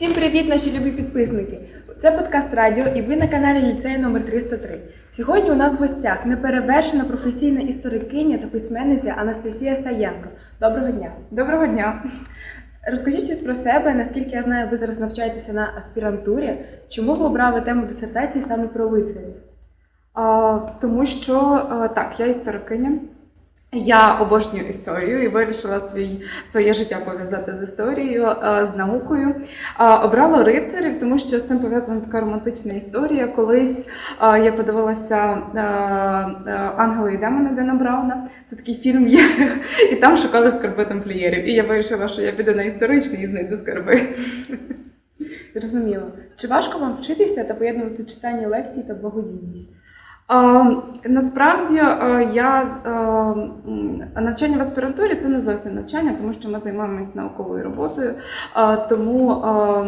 Всім привіт, наші любі підписники! Це подкаст Радіо і ви на каналі ліцею номер 303. Сьогодні у нас в гостях неперевершена професійна історикиня та письменниця Анастасія Саєнко. Доброго дня! Доброго дня. Розкажіть щось про себе, наскільки я знаю, ви зараз навчаєтеся на аспірантурі. Чому ви обрали тему дисертації саме про лицарів? А, тому що а, так, я історикиня. Я обожнюю історію і вирішила свій, своє життя пов'язати з історією, з наукою. Обрала рицарів, тому що з цим пов'язана така романтична історія. Колись я подивилася Ангели і демони Дена Брауна. Це такий фільм є, і там шукали скарби тамплієрів. І я вирішила, що я піду на історичний і знайду скарби. Зрозуміло. Чи важко вам вчитися та поєднувати читання лекцій та благодійність? Насправді я з- навчання в аспірантурі це не зовсім навчання, тому що ми займаємось науковою роботою. Тому а,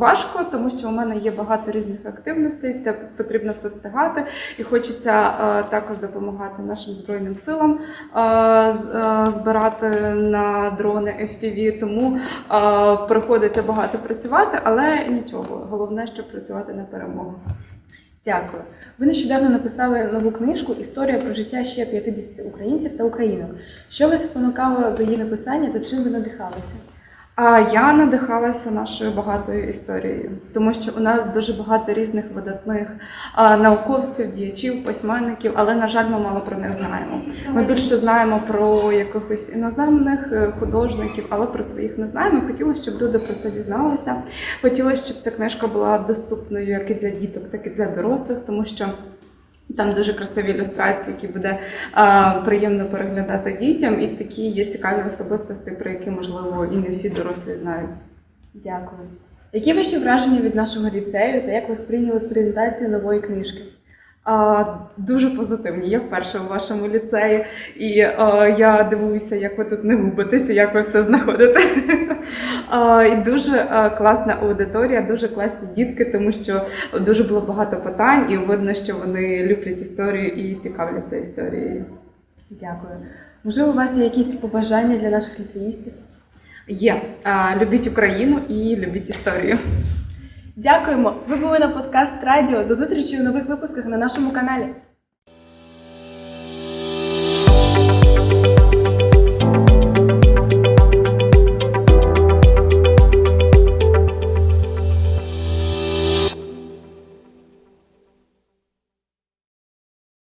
важко, тому що у мене є багато різних активностей, де потрібно все встигати, і хочеться також допомагати нашим збройним силам збирати на дрони FPV, тому приходиться багато працювати, але нічого. Головне, щоб працювати на перемогу. Дякую. Ви нещодавно написали нову книжку Історія про життя ще 50 українців та українок. Що вас спонукало до її написання та чим ви надихалися? Я надихалася нашою багатою історією, тому що у нас дуже багато різних видатних науковців, діячів, письменників, але на жаль, ми мало про них знаємо. Ми більше знаємо про якихось іноземних е, художників, але про своїх не знаємо. Хотілося, щоб люди про це дізналися. Хотілося, щоб ця книжка була доступною як і для діток, так і для дорослих, тому що. Там дуже красиві ілюстрації, які буде а, приємно переглядати дітям, і такі є цікаві особистості, про які можливо і не всі дорослі знають. Дякую. Які ваші враження від нашого ліцею та як ви сприйняли презентацію нової книжки? А, дуже позитивні. Я вперше у вашому ліцеї, і а, я дивуюся, як ви тут не губитеся, як ви все знаходите. А, і дуже а, класна аудиторія, дуже класні дітки, тому що дуже було багато питань, і видно, що вони люблять історію і цікавляться історією. Дякую. Можливо, у вас є якісь побажання для наших ліцеїстів? Є а, любіть Україну і любіть історію. Дякуємо! Ви були на подкаст Радіо. До зустрічі у нових випусках на нашому каналі.